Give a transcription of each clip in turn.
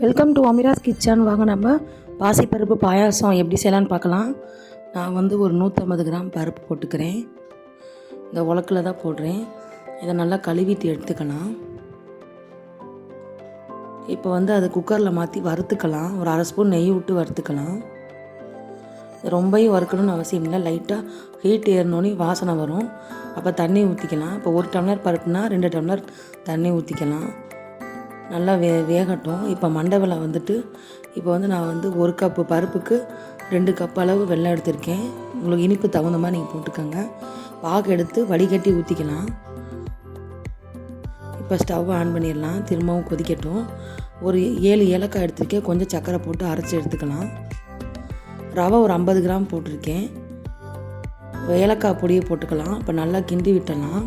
Welcome to Amira's kitchen வாங்க நம்ம பாசிப்பருப்பு பாயாசம் எப்படி செய்யலான்னு பார்க்கலாம். நான் வந்து ஒரு நூற்றம்பது கிராம் பருப்பு போட்டுக்கிறேன். இந்த உலக்கில் தான் போடுறேன். இதை நல்லா கழுவிட்டு எடுத்துக்கலாம். இப்போ வந்து அதை குக்கரில் மாற்றி வறுத்துக்கலாம். ஒரு அரை ஸ்பூன் நெய் விட்டு வறுத்துக்கலாம். ரொம்பையும் வறுக்கணும்னு அவசியம் இல்லை. லைட்டாக ஹீட் ஏறினோடனே வாசனை வரும். அப்போ தண்ணி ஊற்றிக்கலாம் இப்போ ஒரு டம்ளர் பருப்புனா ரெண்டு டம்ளர் தண்ணி ஊற்றிக்கலாம் நல்லா வே வேகட்டும். இப்போ மண்டவெல்லாம் வந்துட்டு இப்போ வந்து நான் வந்து ஒரு கப்பு பருப்புக்கு ரெண்டு கப் அளவு வெள்ளம் எடுத்திருக்கேன். உங்களுக்கு இனிப்பு தகுந்த மாதிரி நீங்கள் போட்டுக்கோங்க. பாகு எடுத்து வடிகட்டி ஊற்றிக்கலாம் இப்போ ஸ்டவ் ஆன் பண்ணிடலாம். திரும்பவும் கொதிக்கட்டும். ஒரு ஏழு ஏலக்காய் எடுத்திருக்கேன். கொஞ்சம் சர்க்கரை போட்டு அரைச்சி எடுத்துக்கலாம். ரவை ஒரு ஐம்பது கிராம் போட்டிருக்கேன். ஏலக்காய் பொடியை போட்டுக்கலாம். இப்போ நல்லா கிண்டி விட்டலாம்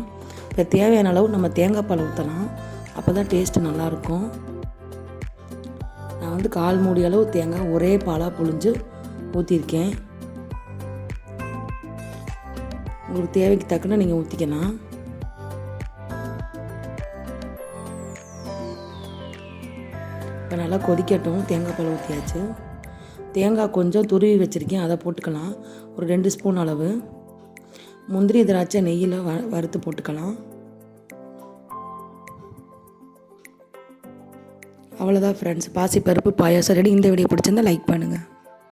இப்போ தேவையான அளவு நம்ம தேங்காய் பால் ஊற்றலாம் அப்போ தான் டேஸ்ட்டு நல்லாயிருக்கும் நான் வந்து கால் மூடி அளவு தேங்காய் ஒரே பாலாக புழிஞ்சு ஊற்றிருக்கேன் உங்களுக்கு தேவைக்கு தக்கன நீங்கள் ஊற்றிக்கலாம் இப்போ நல்லா கொதிக்கட்டும். தேங்காய் பால் ஊற்றியாச்சு தேங்காய் கொஞ்சம் துருவி வச்சுருக்கேன். அதை போட்டுக்கலாம். ஒரு ரெண்டு ஸ்பூன் அளவு. முந்திரி திராட்சை நெய்யில் வ வறுத்து போட்டுக்கலாம். அவ்வளோதான் ஃப்ரெண்ட்ஸ் பாசி பருப்பு பாயாசம் ரெடி இந்த வீடியோ பிடிச்சிருந்தா லைக் பண்ணுங்கள்